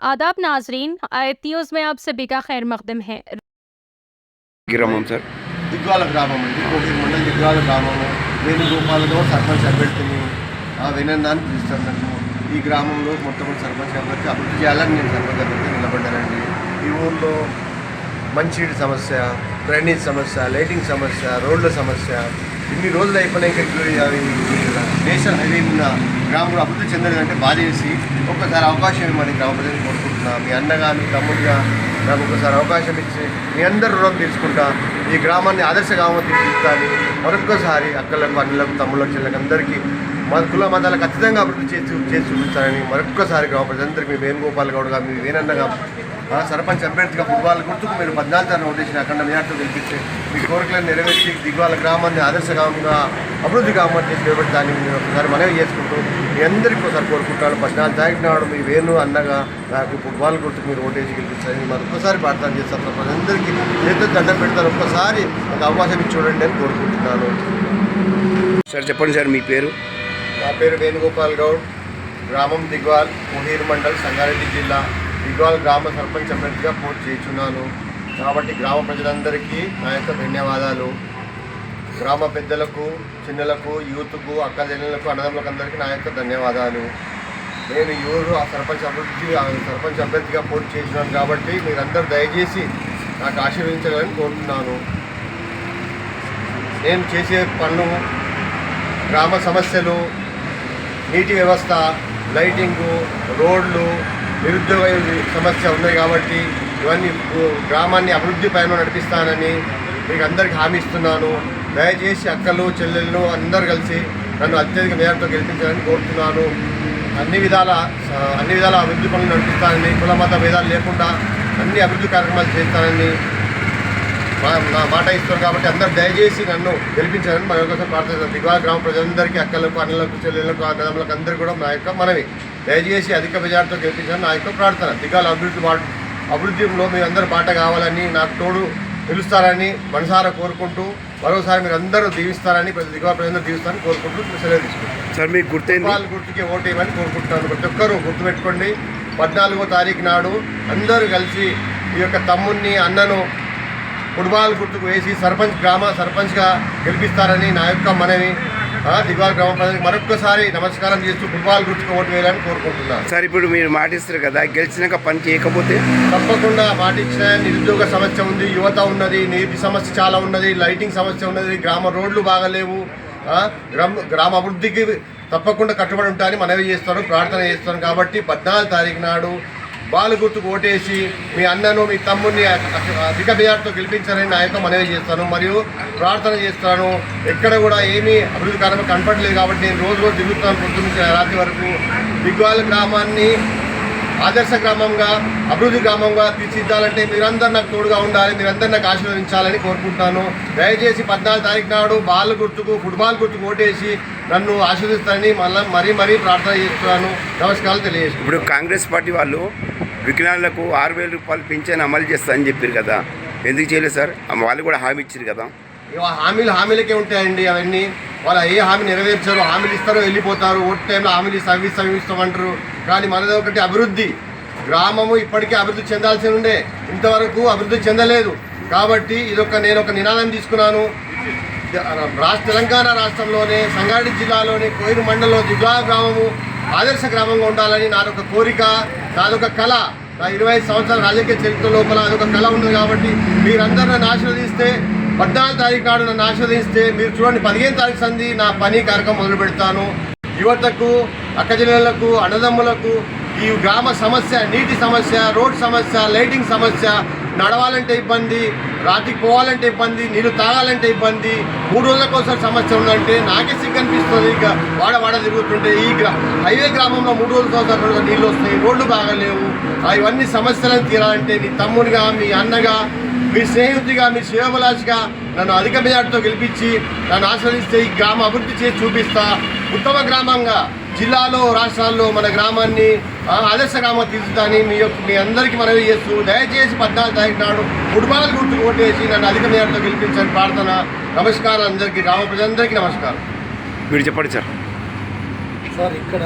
आदाब नाजरीन आयतीज़ में आप सभी का खैर मकदम है గ్రామం సార్ దిగ్వాల గ్రామం అండి కోకిల మండలం దిగ్వాల గ్రామము వేణుగోపాలతో సర్పంచ్ అభ్యర్థిని ఆ వినందాన్ని పిలుస్తారు నన్ను ఈ గ్రామంలో మొట్టమొదటి సర్పంచ్ అభ్యర్థి అభివృద్ధి చేయాలని నేను సర్పంచ్ అభ్యర్థి నిలబడ్డానండి ఈ ఊర్లో మంచినీటి సమస్య డ్రైనేజ్ సమస్య లైటింగ్ సమస్య రోడ్ల సమస్య ఇన్ని రోజులు అయిపోయినాయి అవి నేషనల్ హైవే ఉన్న గ్రామంలో అభివృద్ధి చెందలేదంటే అంటే చేసి ఒక్కసారి అవకాశం ఇవ్వమని గ్రామ ప్రజలకు కోరుకుంటున్నా. మీ అన్నగా మీ తమ్ముడిగా నాకు ఒకసారి అవకాశం ఇచ్చి మీ అందరు రుణం తీర్చుకుంటా. ఈ గ్రామాన్ని ఆదర్శ గ్రామం తీర్చిదిద్దాలని మరొక్కసారి అక్కలకు అన్నలకు తమ్ముళ్ళకు చెల్లెలకు అందరికీ మన కుల మతాలు ఖచ్చితంగా అభివృద్ధి చేసి చేసి చూపించాలని మరొక్కసారి గ్రామ ప్రజలందరికీ మీ వేణుగోపాల్ గౌడ్గా మీ వేనన్నగా సర్పంచ్ అభ్యర్థిగా ఫుట్బాల్ గుర్తుకు మీరు పద్నాలుగు సార్లు ఓటేసిన అఖండ మేయర్తో గెలిపిస్తే మీ కోరికలను నెరవేర్చి దిగ్వాల గ్రామాన్ని ఆదర్శ అభివృద్ధి గ్రామం చేసి దాన్ని మీరు ఒకసారి మనవి చేసుకుంటూ మీ అందరికీ ఒకసారి కోరుకుంటాను. పద్నాలుగు తారీఖు నాడు మీ వేణు అన్నగా నాకు ఫుట్బాల్ గుర్తుకు మీరు ఓటేసి గెలిపిస్తారని మరి ఒక్కసారి ప్రార్థన చేస్తాను ప్రజలందరికీ చేతులు దండం పెడతారు. ఒక్కసారి నాకు అవకాశం ఇచ్చి చూడండి అని కోరుకుంటున్నాను. సార్ చెప్పండి సార్ మీ పేరు? నా పేరు వేణుగోపాల్ గౌడ్. గ్రామం దిగ్వాల్ ముహీర్ మండల్ సంగారెడ్డి జిల్లా. దిగ్వాల్ గ్రామ సర్పంచ్ అభ్యర్థిగా పోటీ చేస్తున్నాను. కాబట్టి గ్రామ ప్రజలందరికీ నా యొక్క ధన్యవాదాలు. గ్రామ పెద్దలకు చిన్నలకు యూత్కు అక్క జల్లలకు అన్నదమ్ములకు అందరికీ నా యొక్క ధన్యవాదాలు. నేను ఎవరు ఆ సర్పంచ్ అభివృద్ధి ఆ సర్పంచ్ అభ్యర్థిగా పోటీ చేసినాను కాబట్టి మీరందరూ దయచేసి నాకు ఆశీర్వదించాలని కోరుతున్నాను. నేను చేసే పనులు గ్రామ సమస్యలు నీటి వ్యవస్థ లైటింగు రోడ్లు నిరుద్యోగ సమస్య ఉన్నాయి కాబట్టి ఇవన్నీ గ్రామాన్ని అభివృద్ధి పైన నడిపిస్తానని మీకు అందరికి హామీ ఇస్తున్నాను. దయచేసి అక్కలు చెల్లెళ్ళు అందరు కలిసి నన్ను అత్యధిక మేరతో గెలిపించాలని కోరుతున్నాను. అన్ని విధాల అన్ని విధాల అభివృద్ధి పనులు నడిపిస్తానని కుల మత భేదాలు లేకుండా అన్ని అభివృద్ధి కార్యక్రమాలు చేస్తానని నా మాట ఇస్తారు కాబట్టి అందరు దయచేసి నన్ను గెలిపించాలని మన కోసం ప్రార్థిస్తాను దిగువ గ్రామ ప్రజలందరికీ అక్కలకు అన్నలకు చెల్లెళ్ళకు అన్నదమ్ములకు అందరికీ కూడా నా యొక్క మనవి. దయచేసి అధిక మెజార్టీతో గెలిపించాలని నా యొక్క ప్రార్థన. దిగాల అభివృద్ధి బాట అభివృద్ధిలో మీరు అందరూ బాట కావాలని నాకు తోడు పిలుస్తారని మనసారా కోరుకుంటూ మరోసారి మీరు అందరూ దీవిస్తారని ప్రతి దిగువ ప్రజలందరూ దీవిస్తారని కోరుకుంటూ సెలవు తీసుకుంటాను సార్ మీకు గుర్తయింది? ఫుట్బాల్ గుర్తుకి ఓటేయమని కోరుకుంటున్నాను. ప్రతి ఒక్కరూ గుర్తుపెట్టుకోండి. పద్నాలుగో తారీఖు నాడు అందరూ కలిసి ఈ యొక్క తమ్ముణ్ణి అన్నను ఫుట్బాల్ గుర్తుకు వేసి సర్పంచ్ గ్రామ సర్పంచ్గా గెలిపిస్తారని నా యొక్క మనవి. ఆ, దిగ్వాల్ గ్రామ ప్రజలకు మరొక్కసారి నమస్కారం చేస్తూ ఫుట్బాల్ గుర్తుకు ఓటు వేయాలని కోరుకుంటున్నాను. సార్ ఇప్పుడు మీరు మాటిస్తారు కదా గెలిచినాక పని చేయకపోతే? తప్పకుండా పాటించిన నిరుద్యోగ సమస్య ఉంది యువత ఉన్నది నీటి సమస్య చాలా ఉన్నది లైటింగ్ సమస్య ఉన్నది గ్రామ రోడ్లు బాగలేవు గ్రామ గ్రామ అభివృద్ధికి తప్పకుండా కట్టుబడి ఉంటాయని మనవి చేస్తాను ప్రార్థన చేస్తాను కాబట్టి పద్నాలుగు తారీఖు నాడు బాలు గుర్తుకు ఓటేసి మీ అన్నను మీ తమ్ముడిని అధిక బిఆర్తో గెలిపించాలని నా యొక్క మనవి చేస్తాను. మరియు ప్రార్థన చేస్తాను. ఎక్కడ కూడా ఏమీ అభివృద్ధి కార్యక్రమం కనపడలేదు కాబట్టి నేను రోజు రోజు తిరుగుతాను పొద్దున్న నుంచి రాత్రి వరకు. దిగ్వాల గ్రామాన్ని ఆదర్శ గ్రామంగా అభివృద్ధి గ్రామంగా తీర్చిద్దాలంటే మీరందరూ నాకు తోడుగా ఉండాలి మీరందరూ నాకు ఆశీర్వదించాలని కోరుకుంటున్నాను. దయచేసి పద్నాలుగు తారీఖు నాడు బాల్ గుర్తుకు ఫుట్బాల్ గుర్తుకు ఓటేసి నన్ను ఆశీర్వదిస్తారని మళ్ళీ మరీ మరీ ప్రార్థన చేస్తున్నాను. నమస్కారాలు తెలియజేస్తాను ఇప్పుడు కాంగ్రెస్ పార్టీ వాళ్ళు వికలాంగులకు ఆరు వేల రూపాయలు పింఛను అమలు చేస్తా అని చెప్పారు కదా. ఎందుకు చేయలేదు సార్? వాళ్ళు కూడా హామీ ఇచ్చారు కదా. హామీలు హామీలకే ఉంటాయండి అవన్నీ. వాళ్ళు ఏ హామీ నెరవేర్చారు హామీలు ఇస్తారో వెళ్ళిపోతారు. ఓటు టైంలో హామీలు ఇస్తాం ఇస్తాం ఇస్తామంటారు కానీ మనది ఒకటి అభివృద్ధి. గ్రామము ఇప్పటికే అభివృద్ధి చెందాల్సి ఉండే. ఇంతవరకు అభివృద్ధి చెందలేదు. కాబట్టి ఇదొక నేను ఒక నినాదం తీసుకున్నాను. రాష్ట్ర తెలంగాణ రాష్ట్రంలోనే సంగారెడ్డి జిల్లాలోని కోయిరు మండలంలో దిగువ గ్రామము ఆదర్శ గ్రామంగా ఉండాలని నాదొక కోరిక. నాదొక కళ. ఇరవై ఐదు సంవత్సరాల రాజకీయ చరిత్ర లోపల అదొక కళ ఉంది కాబట్టి మీరందరూ నన్ను ఆశీర్వదిస్తే పద్నాలుగు తారీఖు నాడు నన్ను ఆశీర్వదిస్తే మీరు చూడండి పదిహేను తారీఖు సంది నా పని కార్యక్రమం మొదలు పెడతాను. యువతకు అక్కజనులకు అన్నదమ్ములకు ఈ గ్రామ సమస్య నీటి సమస్య రోడ్ సమస్య లైటింగ్ సమస్య నడవాలంటే ఇబ్బంది రాత్రికి పోవాలంటే ఇబ్బంది నీళ్ళు తాగాలంటే ఇబ్బంది మూడు రోజులకు ఒకసారి సమస్య ఉందంటే నాకే సిగ్గు అనిపిస్తుంది. ఇక వాడ వాడ తిరుగుతుంటే ఈ గ్రా హైవే గ్రామంలో మూడు రోజులకు ఒకసారి నీళ్ళు వస్తాయి రోడ్లు బాగలేవు. ఆ ఇవన్నీ సమస్యలను తీరాలంటే నీ తమ్ముడిగా మీ అన్నగా మీ స్నేహితుడిగా మీ శివబలాజ్గా నన్ను అధిక మెజార్టీతో గెలిపించి నన్ను ఆస్వాదిస్తే ఈ గ్రామ అభివృద్ధి చేసి చూపిస్తా. ఉత్తమ గ్రామంగా జిల్లాలో రాష్ట్రాల్లో మన గ్రామాన్ని ఆదర్శ గ్రామం తీసుకుని మీ యొక్క మీ అందరికీ మనవి చేస్తూ దయచేసి పద్నాలుగు తారీఖు నాడు ఫుట్బాల్ గుర్తుకు ఓటేసి నన్ను అధిక మెజార్టీతో గెలిపించని ప్రార్థన నమస్కారం అందరికీ గ్రామ ప్రజలందరికీ నమస్కారం. మీరు చెప్పండి సార్. సార్ ఇక్కడ